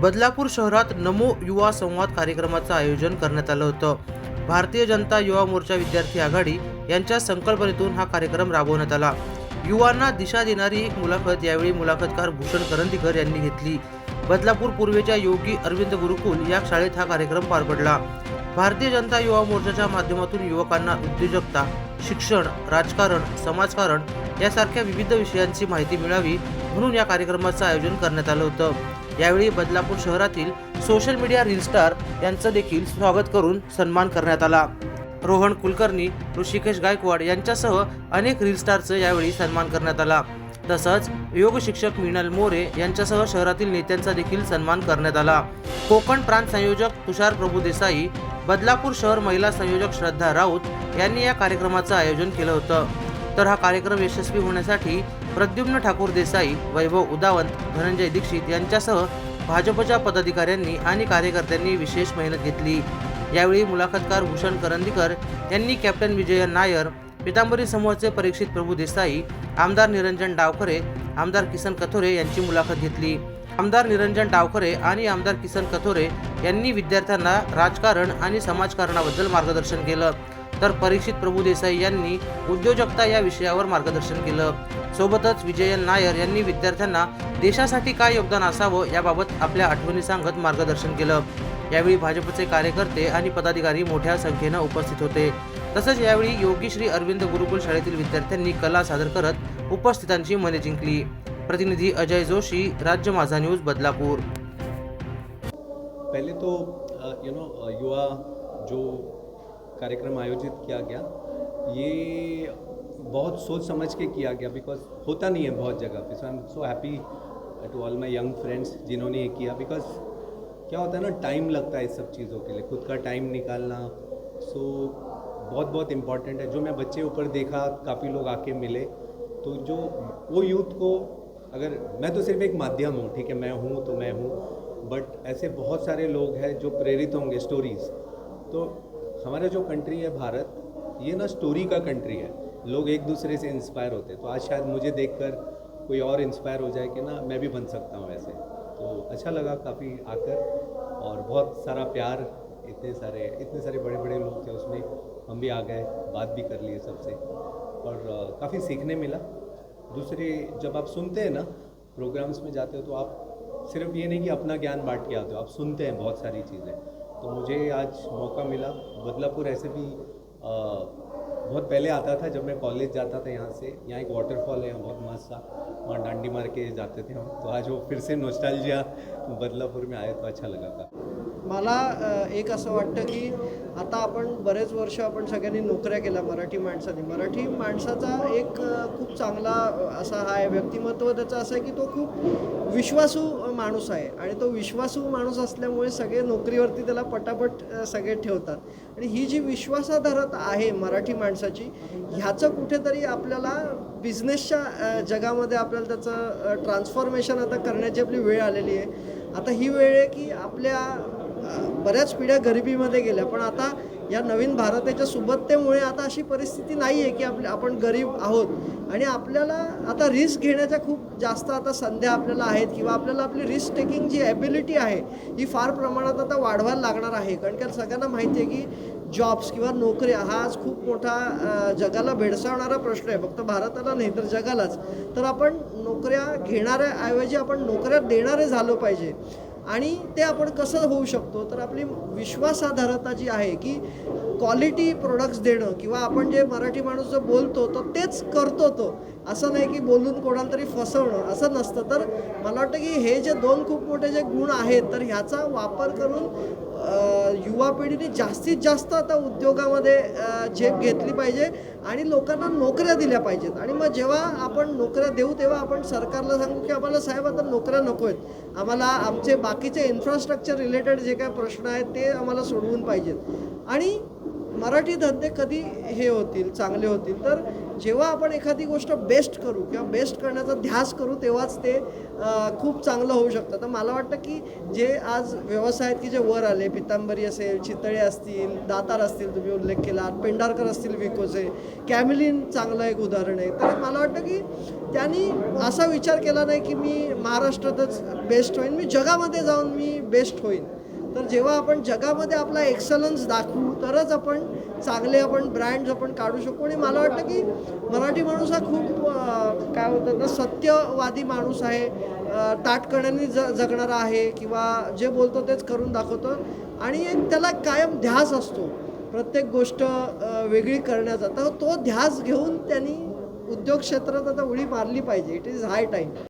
बदलापूर शहरात नमो युवा संवाद कार्यक्रमाचं आयोजन करण्यात आलं होतं. भारतीय जनता युवा मोर्चा विद्यार्थी आघाडी यांच्या संकल्पनेतून हा कार्यक्रम राबवण्यात आला. युवांना दिशा देणारी एक मुलाखत यावेळी मुलाखतकार भूषण करंदीकर यांनी घेतली. बदलापूर पूर्वेच्या योगी अरविंद गुरुकुल या शाळेत हा कार्यक्रम पार पडला. भारतीय जनता युवा मोर्चाच्या माध्यमातून युवकांना उद्योजकता शिक्षण राजकारण समाजकारण यासारख्या विविध विषयांची माहिती मिळावी म्हणून या कार्यक्रमाचं आयोजन करण्यात आलं होतं. यावेळी बदलापूर शहरातील सोशल मीडिया रील स्टार यांचं देखील स्वागत करून सन्मान करण्यात आला. रोहन कुलकर्णी ऋषिकेश गायकवाड यांच्यासह अनेक रील स्टारचं यावेळी सन्मान करण्यात आला. तसंच योग शिक्षक मिनल मोरे यांच्यासह शहरातील नेत्यांचा देखील सन्मान करण्यात आला. कोकण प्रांत संयोजक तुषार प्रभू देसाई बदलापूर शहर महिला संयोजक श्रद्धा राऊत यांनी या कार्यक्रमाचं आयोजन केलं होतं. तर हा कार्यक्रम यशस्वी होण्यासाठी प्रद्युम्न ठाकूर देसाई वैभव उदावंत धनंजय दीक्षित यांच्यासह भाजपच्या पदाधिकाऱ्यांनी आणि कार्यकर्त्यांनी विशेष मेहनत घेतली. यावेळी मुलाखतकार भूषण करंदीकर यांनी कॅप्टन विजयन नायर पितांबरी समूहाचे परीक्षित प्रभू देसाई आमदार निरंजन डावखरे आमदार किसन कथोरे यांची मुलाखत घेतली. आमदार निरंजन डावखरे आणि आमदार किसन कथोरे यांनी विद्यार्थ्यांना राजकारण आणि समाजकारणाबद्दल मार्गदर्शन केलं. तर परीक्षित प्रभू देसाई यांनी उद्योजकता या विषयावर मार्गदर्शन केलं. सोबतच विजयन नायर यांनी विद्यार्थ्यांना देशासाठी काय योगदान असावं याबाबत आपल्या आठवणी सांगत मार्गदर्शन केलं. यावेळी भाजपचे कार्यकर्ते आणि पदाधिकारी मोठ्या संख्येनं उपस्थित होते. तसंच यावेळी योगी श्री अरविंद गुरुकुल शाळेतील विद्यार्थ्यांनी कला सादर करत उपस्थितांची मने जिंकली. प्रतिनिधी अजय जोशी राज्य माझा न्यूज बदलापूर. पहले तो यू नो युवा जो कार्यक्रम आयोजित किया गया। ये बहुत सोच समझ के किया गया बिकॉज़ होता नहीं है बहुत जगह पे। So I am so happy to all my young friends जिन्होंने ये किया बिकॉज़ क्या होता है ना टाइम लगता है इस सब चीज़ों के लिए। खुद का टाइम निकालना। सो बहुत बहुत इंपॉर्टेंट है। जो मैं बच्चे ऊपर देखा, काफ़ी लोग आके मिले। तो जो वो यूथ को अगर, मैं तो सिर्फ़ एक माध्यम हूँ, ठीक है, मैं हूँ तो मैं हूँ। बट ऐसे बहुत सारे लोग हैं जो प्रेरित होंगे स्टोरीज तो हमारा जो कंट्री है भारत, ये ना स्टोरी का कंट्री है। लोग एक दूसरे से इंस्पायर होते हैं। तो आज शायद मुझे देखकर कोई और इंस्पायर हो जाए कि ना मैं भी बन सकता हूँ ऐसे तो अच्छा लगा काफ़ी आकर और बहुत सारा प्यार, इतने सारे इतने सारे बड़े बड़े लोग थे उसमें। हम भी आ गए, बात भी कर लिए सबसे। और काफ़ी सीखने मिला। दूसरे, जब आप सुनते हैं ना प्रोग्राम्स में जाते हो तो आप सिर्फ़ ये नहीं कि अपना ज्ञान बांट के आते हो, आप सुनते हैं बहुत सारी चीज़ें। तो मुझे आज मौका मिला बदलापुर ऐसे भी बहुत पहले आता था जब मैं कॉलेज जाता था यहाँ से। यहाँ एक वाटरफॉल है बहुत मस्त था। वहाँ डांडी मार के जाते थे हम। तो आज वो फिर से नोस्टालजिया बदलापूर में आए तो अच्छा लगा था। मला एक असं वाटतं की आता आपण बरेच वर्ष आपण सगळ्यांनी नोकऱ्या केल्या मराठी माणसाने. मराठी माणसाचा एक खूप चांगला असा हा आहे. व्यक्तिमत्व त्याचं असं आहे की तो खूप विश्वासू माणूस आहे. आणि तो विश्वासू माणूस असल्यामुळे सगळे नोकरीवरती त्याला पटापट सगळे ठेवतात. आणि ही जी विश्वासार्हत आहे मराठी माणसाची. ह्याचं कुठेतरी आपल्याला बिझनेसच्या जगामध्ये आपल्याला त्याचं ट्रान्सफॉर्मेशन आता करण्याची आपली वेळ आलेली आहे. आता ही वेळ आहे की आपल्या बऱ्याच पिढ्या गरिबीमध्ये गेल्या. पण आता या नवीन भारताच्या सुबत्तेमुळे आता अशी परिस्थिती नाही आहे की आपल्या आपण गरीब आहोत. आणि आपल्याला आता रिस्क घेण्याच्या खूप जास्त आता संध्या आपल्याला आहेत किंवा आपल्याला आपली रिस्क टेकिंग जी ॲबिलिटी आहे ही फार प्रमाणात आता वाढवायला लागणार आहे. कारण की सगळ्यांना माहिती आहे की जॉब्स किंवा नोकऱ्या हा आज खूप मोठा जगाला भेडसावणारा प्रश्न आहे. फक्त भारताला नाही तर जगालाच. तर आपण नोकऱ्या घेणाऱ्याऐवजी आपण नोकऱ्या देणारे झालो पाहिजे. आणि ते आपण कसं होऊ शकतो? तर आपली विश्वासाधारता जी आहे की क्वालिटी प्रोडक्ट्स देणं किंवा आपण जे मराठी माणूस जो बोलतो तो तेच करतो तो. असं नाही की बोलून कोणाला तरी फसवणं. असं नसतं. तर मला वाटतं की हे जे दोन खूप मोठे जे गुण आहेत तर ह्याचा वापर करून युवा पिढीने जास्तीत जास्त आता उद्योगामध्ये झेप घेतली पाहिजे आणि लोकांना नोकऱ्या दिल्या पाहिजेत. आणि मग जेव्हा आपण नोकऱ्या देऊ तेव्हा आपण सरकारला सांगू की आम्हाला साहेब आता नोकऱ्या नको आहेत आम्हाला आमचे बाकीचे इन्फ्रास्ट्रक्चर रिलेटेड जे काय प्रश्न आहेत ते आम्हाला सोडवून पाहिजेत. आणि मराठी धंदे कधी हे होतील चांगले होतील? तर जेव्हा आपण एखादी गोष्ट बेस्ट करू किंवा बेस्ट करण्याचा ध्यास करू तेव्हाच ते खूप चांगलं होऊ शकतं. तर मला वाटतं की जे आज व्यवसायात की जे वर आले पितांबरी असेल चितळे असतील दातार असतील तुम्ही उल्लेख केला पेंडारकर असतील विकोचे कॅमिलिन चांगलं एक उदाहरण आहे. तर मला वाटतं की त्यांनी असा विचार केला नाही की मी महाराष्ट्रातच बेस्ट होईन मी जगामध्ये जाऊन मी बेस्ट होईन. तर जेव्हा आपण जगामध्ये आपला एक्सलन्स दाखवू तरच आपण चांगले आपण ब्रँड्स आपण काढू शकू. आणि मला वाटतं की मराठी माणूस हा खूप काय होतं ना सत्यवादी माणूस आहे. ताटकण्याने ज जगणारा आहे किंवा जे बोलतो तेच करून दाखवतो. आणि एक त्याला कायम ध्यास असतो. प्रत्येक गोष्ट वेगळी करण्याचा. तर तो ध्यास घेऊन त्यांनी उद्योग क्षेत्रात आता उडी मारली पाहिजे. It is hi time